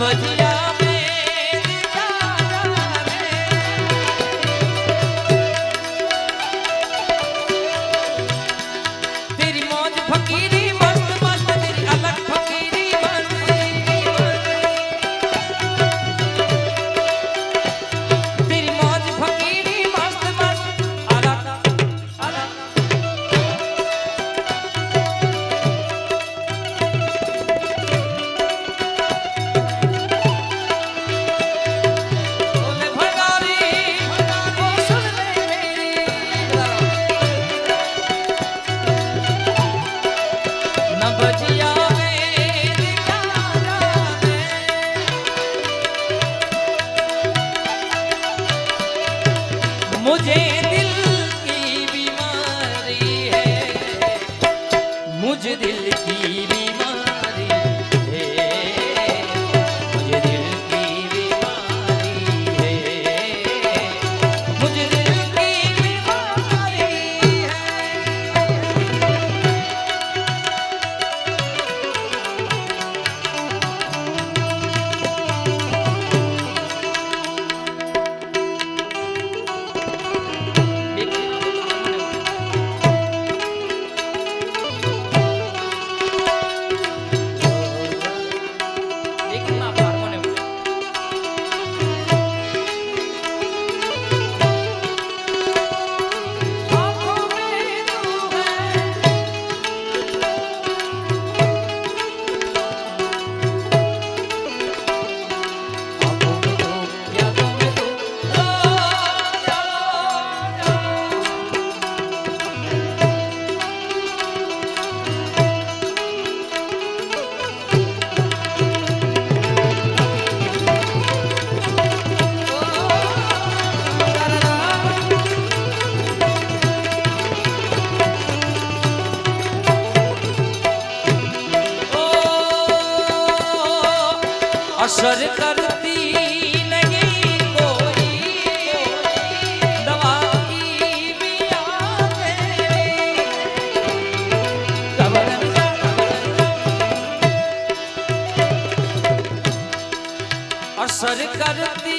भजिया যে करती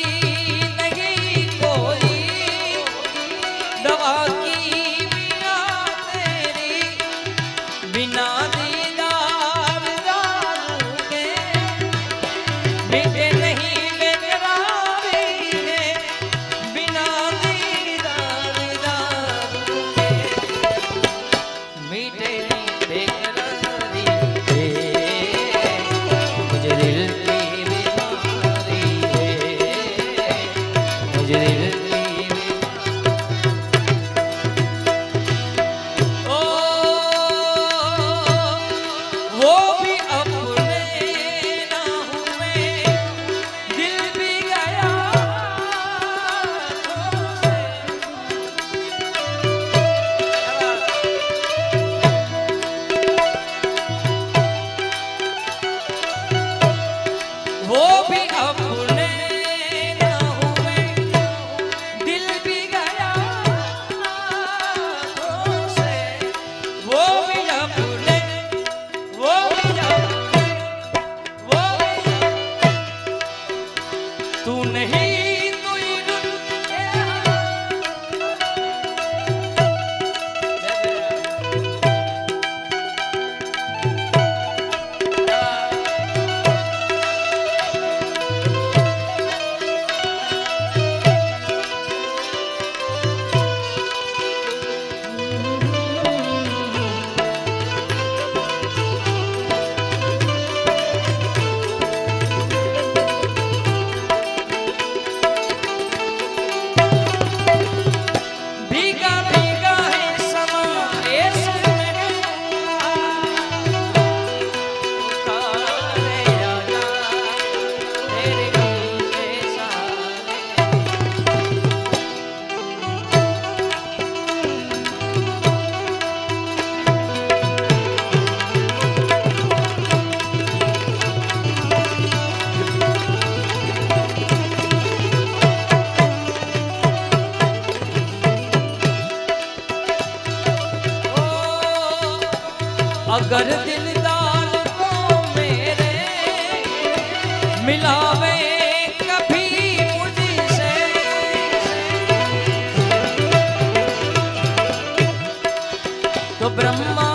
ब्रह्मा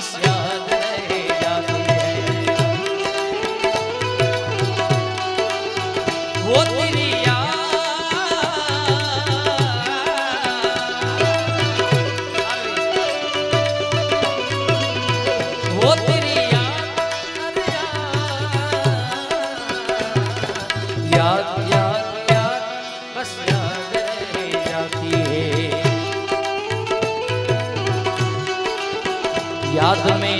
Russia. याद में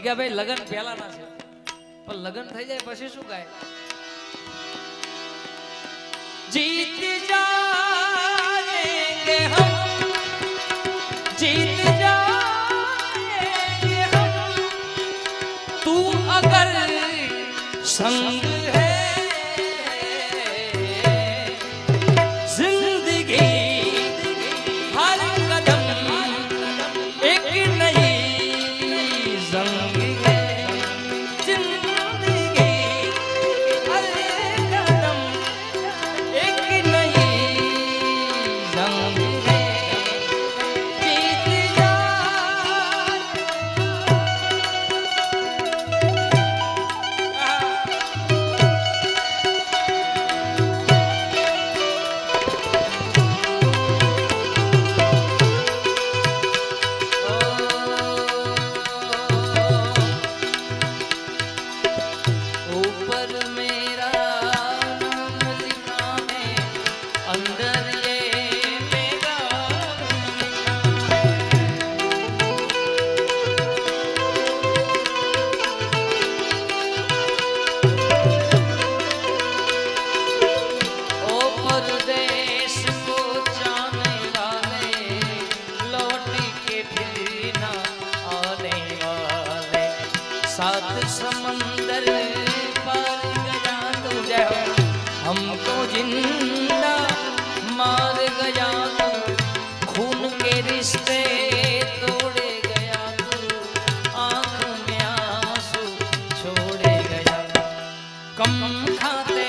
જીગાભાઈ, લગ્ન પહેલા ના છે. પણ લગ્ન થઈ જાય પછી શું કાય જીત જાએંગે જીત જાએંગે તું અગર સંગ कम खाते